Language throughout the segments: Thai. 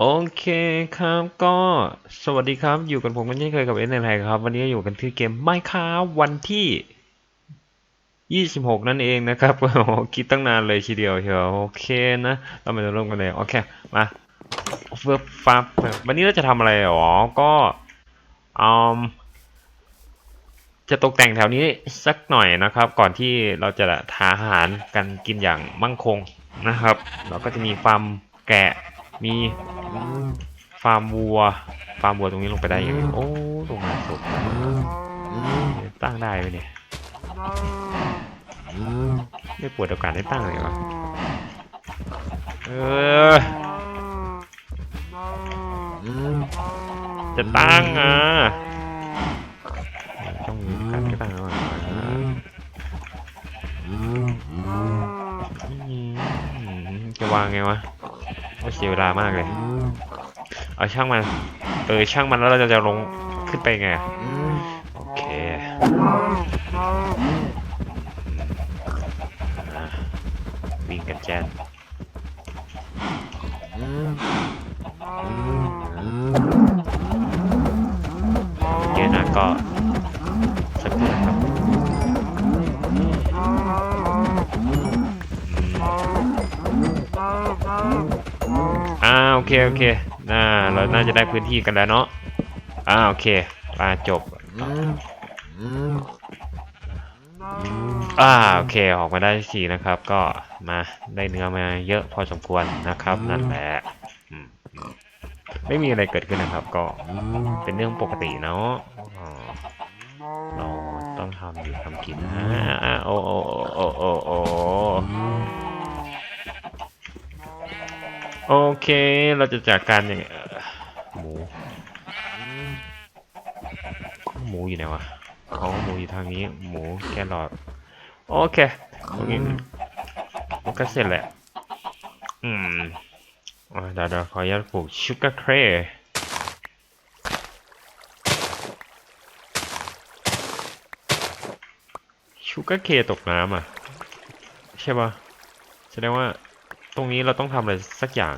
โอเคครับก็สวัสดีครับอยู่กันผมกันเช่นเคยกับเอ็นไทยครับ วันนี้อยู่กันที่เกมไมค้าวันที่ 26 นั่นเองนะครับโอ้คิดตั้งนานเลยทีเดียวเชียวโอเคนะเรามาเริ่มกันเลยโอเคมาเฟิร์ฟฟับวันนี้เราจะทำอะไรหรอก็อืมจะตกแต่งแถวนี้สักหน่อยนะครับ ก่อนที่เราจะหาอาหารกันกินอย่างมั่งคงนะครับ เราก็จะมีฟาร์มแกะ มีฟาร์มวัว ฟาร์มวัวตรงนี้ลงไปได้ยังไงโอ้ลงมาสุดตั้งได้ไหมเนี่ยไม่ปวดโอกาสได้ตั้งเลยวะเออ จะตั้งอะต้องการที่ตั้งแล้วอะจะวางไงวะ เสียเวลามากเลย เอาช่างมัน เออช่างมันแล้วเราจะจะลงขึ้นไปไงอะโอเคอะวิ่งกันแจนเยอะนะก็สัก โอเคโอเคน่าเราน่าจะได้พื้นที่กันแล้วเนาะอ่าโอเคมาจบอ่าโอเคออกมาได้สี่นะครับ ก็มาได้เนื้อมาเยอะพอสมควรนะครับ นั่นแหละอืมอืมไม่มีอะไรเกิดขึ้นนะครับ ก็เป็นเรื่องปกติเนาะอ๋อเราต้องทำอยู่ทำกินอ่าอ่าโอ้โอ้ โอเคเราจะจัดการยังไงหมูหมูอยู่ไหนวะอ๋อหมูอยู่ทางนี้ หมูแครอทโอเคตรงนี้มันก็เสร็จแหละ อืมเดี๋ยวเดี๋ยวขออนุญาตปลูกชูการ์เครชูการ์เคตกน้ำอะ ใช่ปะแสดงว่า ตรงนี้เราต้องทำอะไรสักอย่าง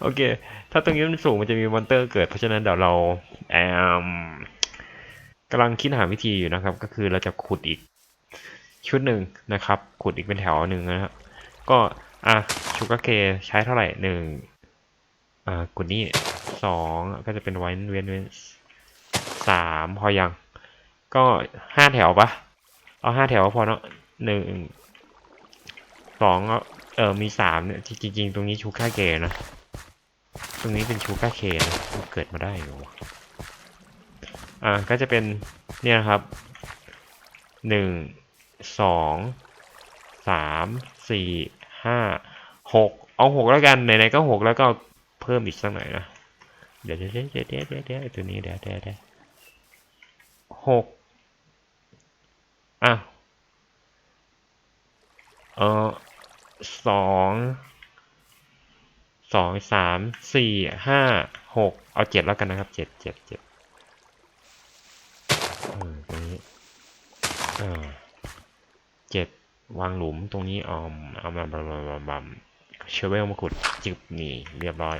โอเค ถ้าตรงนี้มันสูงมันจะมีมอนเตอร์เกิด เพราะฉะนั้นเดี๋ยวเราแอมกำลังคิดหาวิธีอยู่นะครับ ก็คือเราจะขุดอีกชุดหนึ่งนะครับ ขุดอีกเป็นแถวหนึ่งนะครับก็อะชูกาเคใช้เท่าไหร่หนึ่งอ่าขุดนี่สองก็จะเป็นไว้เว้นเว้น สามพอยัง ก็ห้าแถวปะเอาห้าแถวก็พอเนาะหนึ่งสองเออมีสามเนี่ยจริงๆ ตรงนี้ชูค่าเกนะ ตรงนี้เป็นชูกาเคนะเกิดมาได้หรออ่าก็จะเป็นเนี่ยนะครับหนึ่งสองสามสี่ห้าหกเอาหกแล้วกัน ไหนๆก็หกแล้วก็เพิ่มอีกสักหน่อยนะ เดี๋ยวเดี๋ยวเดี๋ยวเดี๋ยวเดี๋ยวเดี๋ยวตัวนี้เดี๋ยวเดี๋ยวเดี๋ยว หกอะเออสองสองสามสี่ห้าหกเอาเจ็ดแล้วกันนะครับเจ็ดเจ็ดเจ็ดเออตรงนี้เออเจ็ดวางหลุมตรงนี้ออมเอามาบำบำบำเชเวลมาขุดจึบนี่เรียบร้อย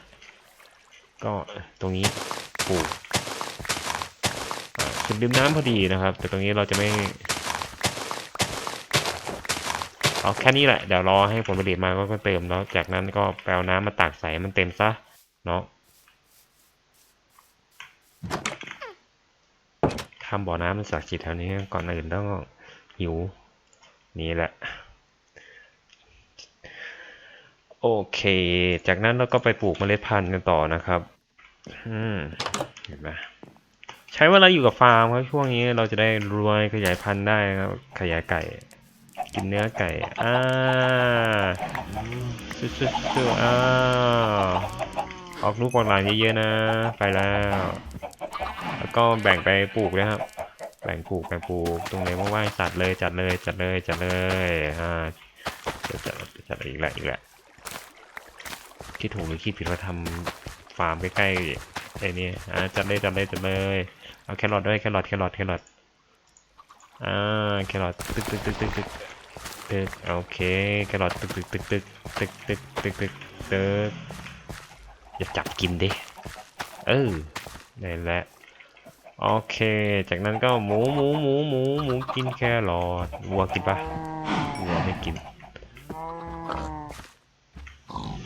ก็ตรงนี้ปลูก อ่าจุดดื่มน้ำพอดีนะครับ แต่ตรงนี้เราจะไม่ เอาแค่นี้แหละ เดี๋ยวรอให้ผลผลิตมาก็เติมแล้ว จากนั้นก็แปลน้ำมาตักใส่มันเต็มซะ เนาะทำบ่อน้ำมันศักดิ์สิทธิ์แถวนี้ก่อนอื่นต้องหิว นี่แหละโอเค จากนั้นเราก็ไปปลูกเมล็ดพันธุ์กันต่อนะครับ อืม เห็นไหม ช้เวลาอยู่กับฟาร์มครับช่วงนี้เราจะได้รวยขยายพันธุ์ได้ครับขยายไก่ กินเนื้อไก่อ่าชุดชุดชุดอ้าวออกลูกออกหลานเยอะๆนะ ไปแล้ว แล้วก็แบ่งไปปลูกนะครับ แบ่งปลูกแบ่งปลูกตรงไหนว่างๆจัดเลยจัดเลยจัดเลยจัดเลยอ่าจัดจัดจัดอีกแหล้วอีกแหล้วคิดถูกหรือคิดผิดว่าทำฟาร์มใกล้ๆไอ้นี่อ่าจัดเลยจัดเลยจัดเลย เอาแครอทด้วยแครอทแครอทแครอทอ่าแครอทตึกตึกตึกตึกตึกตึกโอเคแครอทตึกตึกตึกตึกตึกตึกตึกตึกตึกอย่าจับกินดิเออนี่แหละโอเค จากนั้นก็หมูหมูหมูหมูหมูกินแครอทวัวกินปะวัวไม่กิน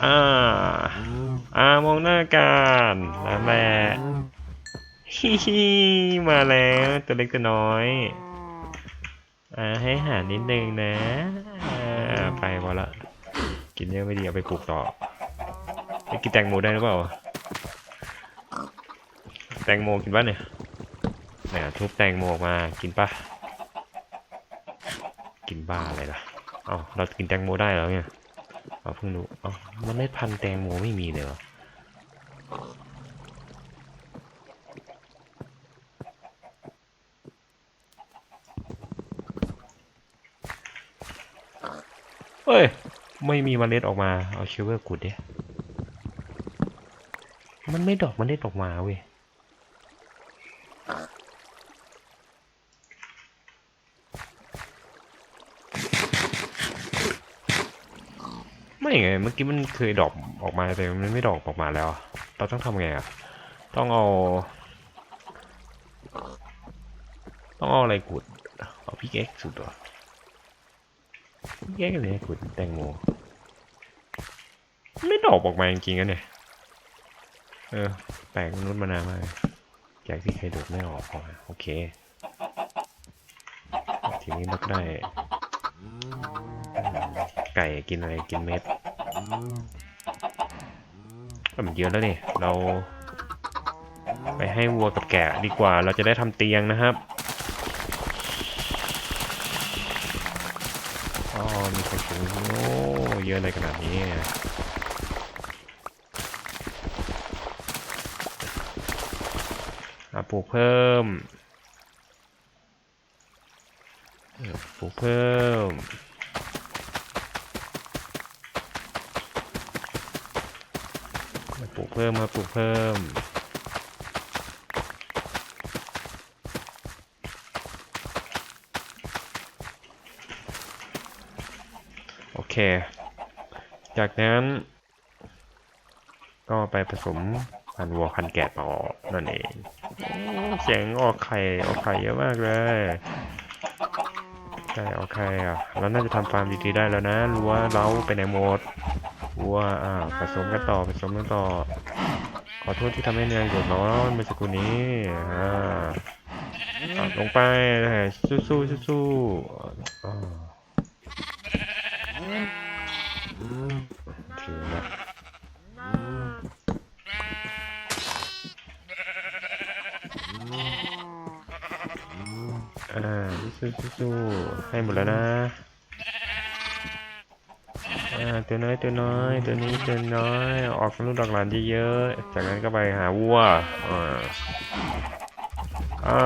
อ่าอ่ามองหน้ากันนั่นแหละ ฮิฮิมาแล้วตัวเล็กตัวน้อยอ่าให้หานิดนึงนะอ่าไปพอละ กินเยอะไม่ดีเอาไปปลูกต่อไปกินแตงโมได้หรือเปล่า แตงโมกินปะเนี่ยเนี่ยทุบแตงโมออกมา กินปะกินบ้าอะไรล่ะเอ้าเรากินแตงโมได้แล้วเนี่ยเอาเพิ่งรู้เอ้ามันเม็ดพันแตงโมไม่มีเลยเหรอ เฮ้ย ไม่มีมเมล็ดออกมา เอาเชเวอร์กุดเดิมันไม่ดอกเมันได้ออกมาเว้ยไม่ไง เมื่อกี้มันเคยดอกออกมาแต่มันไม่ดอกออกมาแล้ว เราต้องทำไงอะ ต้องเอา ต้องเอาอะไรกุด เอาพิกเอ็กสุดเหรอ แยกกันเลยขุดแตงโมไม่ดอกออกมาจริงๆอะเนี่ย เออ แปลกมนุษย์มานานมากจากที่เคยดูดไม่ออกออกมาโอเค ทีนี้เราก็ได้ ไก่กินอะไรกินเม็ดก็มันเยอะแล้วนี่ เรา ไปให้วัวกับแกะดีกว่า เราจะได้ทำเตียงนะครับ เยอะเลยขนาดนี้อปลูกเพิ่ม ปลูกเพิ่มมาปลูกเพิ่มมาปลูกเพิ่มโอเค จากนั้น ก็ไปผสมพันวัวพันแกะต่อนั่นเองเสียงออกไข่ออกไข่เยอะมากเลยไก่ออกไข่อะเราน่าจะทำฟาร์มดีๆได้แล้วนะรู้ว่าเราไปไหนหมดวัวอ่าผสมกันต่อผสมกันต่อ ขอโทษที่ทำให้เนยเดือดร้อนเมื่อสักครู่นี้อ่าลงไปสู้ๆสู้ สู้ๆสู้ให้หมดแล้วนะตัวน้อยตัวน้อยตัวนี้ตัวน้อย ออกลูกดอกหลานเยอะๆ จากนั้นก็ไปหาวัวอ่าอ่า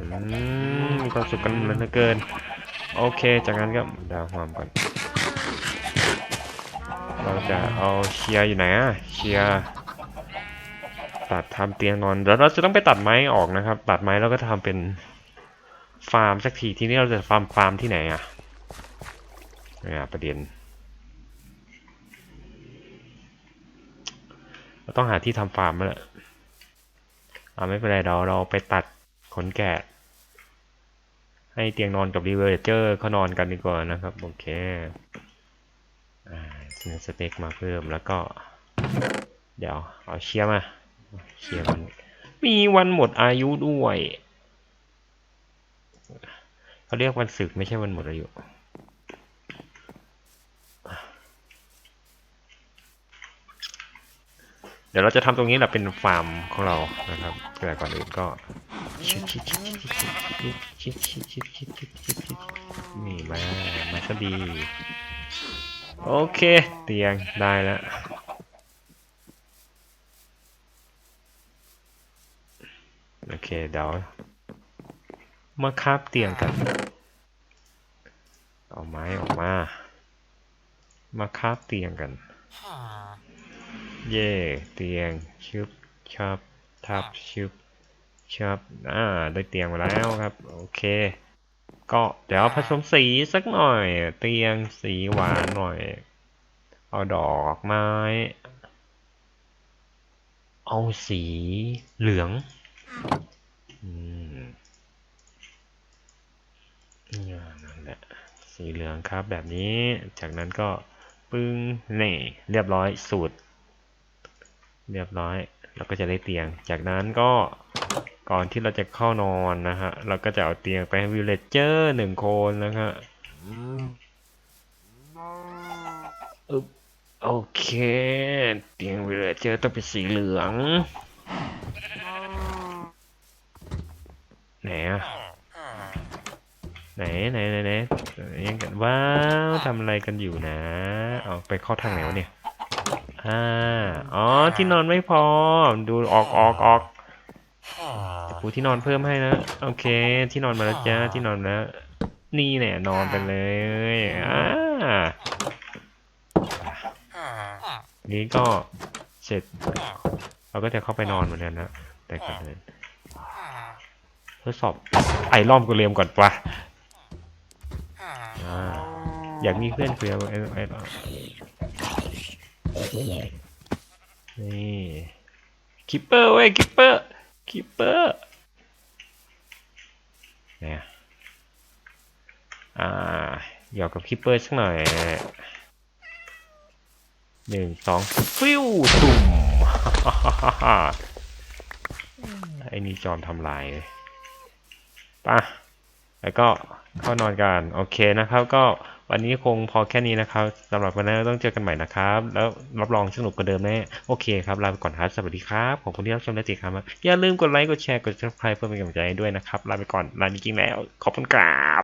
อืมมีความสุขกันเหลือเกิน โอเค จากนั้นก็ดาวความก่อน เราจะเอาเชียร์อยู่ไหนอะเชียร์ ตัดทำเตียงนอนแล้วเราจะต้องไปตัดไม้ออกนะครับ ตัดไม้แล้วก็ทำเป็นฟาร์มสักทีทีนี้เราจะฟาร์มฟาร์มที่ไหนอะเนี่ยประเด็นเราต้องหาที่ทำฟาร์มแล้วอ่าไม่เป็นไรเราเราไปตัดขนแกะ ให้เตียงนอนกับรีเวอร์เจอร์เขานอนกันดีกว่านะครับ โอเคอ่าสเต็กมาเพิ่มแล้วก็ เดี๋ยวเอาเชียร์มา เขียมันมีวันหมดอายุด้วยเขาเรียกวันศึกไม่ใช่วันหมดอายุเดี๋ยวเราจะทำตรงนี้แหละเป็นฟาร์มของเรานะครับแต่ก่อนอื่นก็นี่มามาซะดี โอเค เตียงได้แล้ว เคเดี๋ยวมาคาบเตียงกัน เอาไม้ออกมา มาคาบเตียงกัน เย่เตียงชึบชับทับชึบชับอ่าได้เตียงมาแล้วครับ โอเค ก็เดี๋ยวผสมสีสักหน่อย เตียงสีหวานหน่อย เอาดอกไม้ เอาสีเหลือง นั่นแหละ สีเหลืองครับแบบนี้ จากนั้นก็ปึ้งนี่เรียบร้อยสูตร เรียบร้อยเราก็จะได้เตียง จากนั้นก็ก่อนที่เราจะเข้านอนนะฮะ เราก็จะเอาเตียงไปให้วิลเลจเจอร์หนึ่งคนนะฮะโอเค เตียงวิลเลจเจอร์ต้องเป็นสีเหลือง ไหนอะไหนไหนไหนไหนยังกันว้าวทำอะไรกันอยู่นะเอาไปเข้าทางไหนวะเนี่ยอ่าอ๋อที่นอนไม่พอดูออกออกออกปูที่นอนเพิ่มให้นะโอเค ที่นอนมาแล้วจ้าที่นอนมาแล้วนี่แหละนอนไปเลยอ่านี้ก็เสร็จ เราก็จะเข้าไปนอนเหมือนกันนะแต่ก่อนอื่น ทดสอบไอรอมกูเรียมก่อนปะอยากมีเพื่อนคุยกับไอ้ไอ้นี่คิปเปอร์เว้ยคิปเปอร์คิปเปอร์เนี่ยอ่าหยอกกับคิปเปอร์สักหน่อยหนึ่งสองฟิวตุ่มไอ้นี่จอมทำลายเลย ป่ะแล้วก็เข้านอนกันโอเคนะครับ ก็วันนี้คงพอแค่นี้นะครับสำหรับวันนี้ต้องเจอกันใหม่นะครับ แล้วรับรองสนุกกว่าเดิมแน่โอเคครับลาไปก่อนครับสวัสดีครับขอบคุณที่รับชมและติดตามอย่าลืมกดไลค์กดแชร์กด subscribe เพื่อเป็นกำลังใจให้ด้วยนะครับลาไปก่อนลาจริงๆแล้วขอบคุณครับ